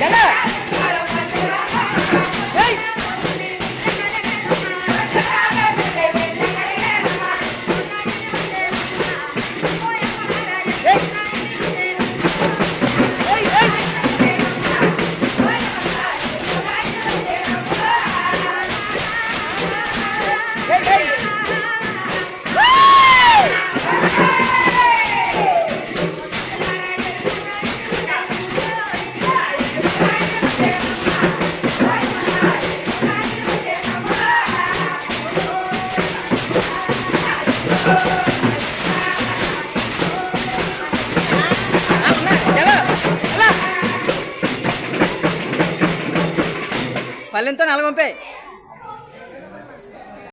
Jalan! పల్లెంతో నలగొంపే